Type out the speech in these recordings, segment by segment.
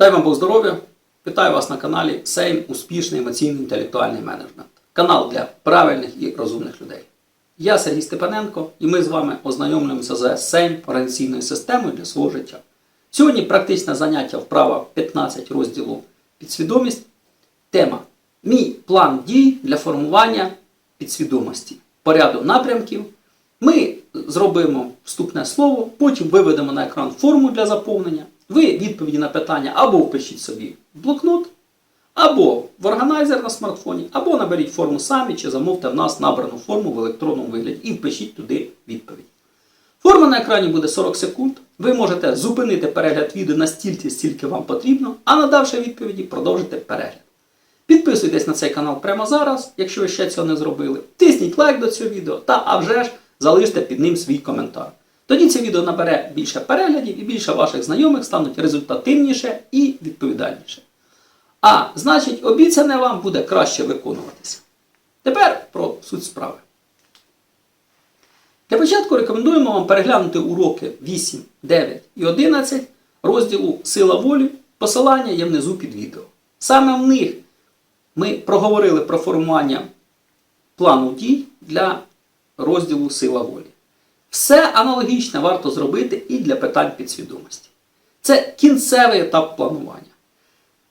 Дай вам Бог здоров'я! Вітаю вас на каналі Сейм Успішний емоційний інтелектуальний менеджмент. Канал для правильних і розумних людей. Я Сергій Степаненко і ми з вами ознайомлюємося з Сейм організаційною системою для свого життя. Сьогодні практичне заняття вправа 15 розділу підсвідомість. Тема Мій план дій для формування підсвідомості. По ряду напрямків. Ми зробимо вступне слово, потім виведемо на екран форму для заповнення. Ви відповіді на питання або впишіть собі в блокнот, або в органайзер на смартфоні, або наберіть форму самі, чи замовте в нас набрану форму в електронному вигляді і впишіть туди відповідь. Форма на екрані буде 40 секунд. Ви можете зупинити перегляд відео настільки, стільки вам потрібно, а надавши відповіді, продовжити перегляд. Підписуйтесь на цей канал прямо зараз, якщо ви ще цього не зробили. Тисніть лайк до цього відео та а вже ж залиште під ним свій коментар. Тоді це відео набере більше переглядів і більше ваших знайомих стануть результативніше і відповідальніше. А значить, обіцяне вам буде краще виконуватися. Тепер про суть справи. Для початку рекомендуємо вам переглянути уроки 8, 9 і 11 розділу Сила волі. Посилання є внизу під відео. Саме в них ми проговорили про формування плану дій для розділу Сила волі. Все аналогічне варто зробити і для питань підсвідомості. Це кінцевий етап планування.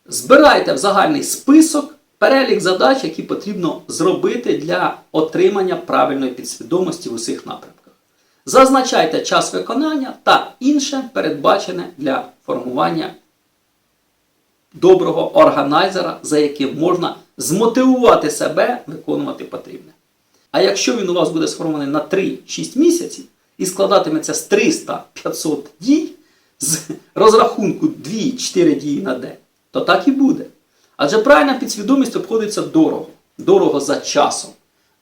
Збирайте в загальний список перелік задач, які потрібно зробити для отримання правильної підсвідомості в усіх напрямках. Зазначайте час виконання та інше передбачене для формування доброго органайзера, за яким можна змотивувати себе виконувати потрібне. А якщо він у вас буде сформований на 3-6 місяців і складатиметься з 300-500 дій з розрахунку 2-4 дії на день, то так і буде. Адже правильна підсвідомість обходиться дорого, дорого за часом,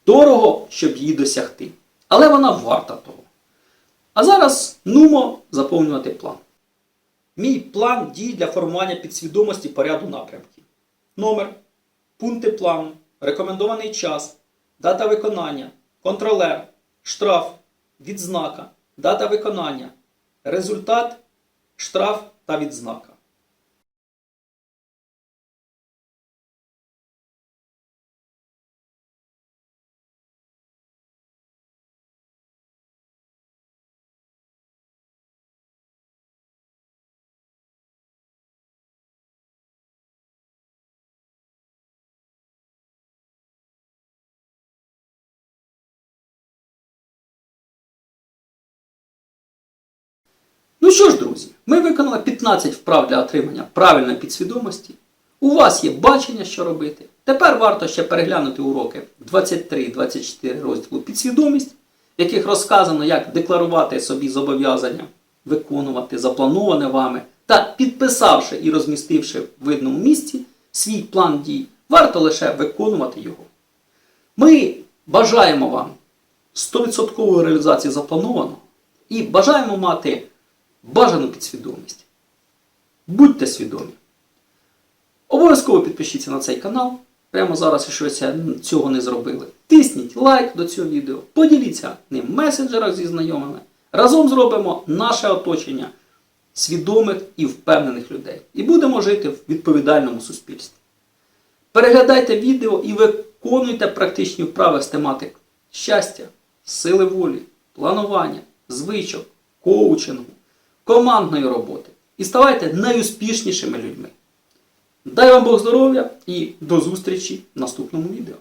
дорого, щоб її досягти. Але вона варта того. А зараз нумо заповнювати план. Мій план дій для формування підсвідомості по ряду напрямків. Номер, пункти плану, рекомендований час, дата виконання, контролер, штраф, відзнака, дата виконання, результат, штраф та відзнака. Ну що ж, друзі, ми виконали 15 вправ для отримання правильної підсвідомості. У вас є бачення, що робити. Тепер варто ще переглянути уроки 23-24 розділу підсвідомість, в яких розказано, як декларувати собі зобов'язання, виконувати заплановане вами та підписавши і розмістивши в видному місці свій план дій, варто лише виконувати його. Ми бажаємо вам 100% реалізації запланованого і бажаємо мати бажану підсвідомість. Будьте свідомі. Обов'язково підпишіться на цей канал. Прямо зараз, якщо ви цього не зробили. Тисніть лайк до цього відео, поділіться ним в месенджерах зі знайомими. Разом зробимо наше оточення свідомих і впевнених людей. І будемо жити в відповідальному суспільстві. Переглядайте відео і виконуйте практичні вправи з тематик щастя, сили волі, планування, звичок, коучингу, командної роботи. І ставайте найуспішнішими людьми. Дай вам Бог здоров'я і до зустрічі в наступному відео.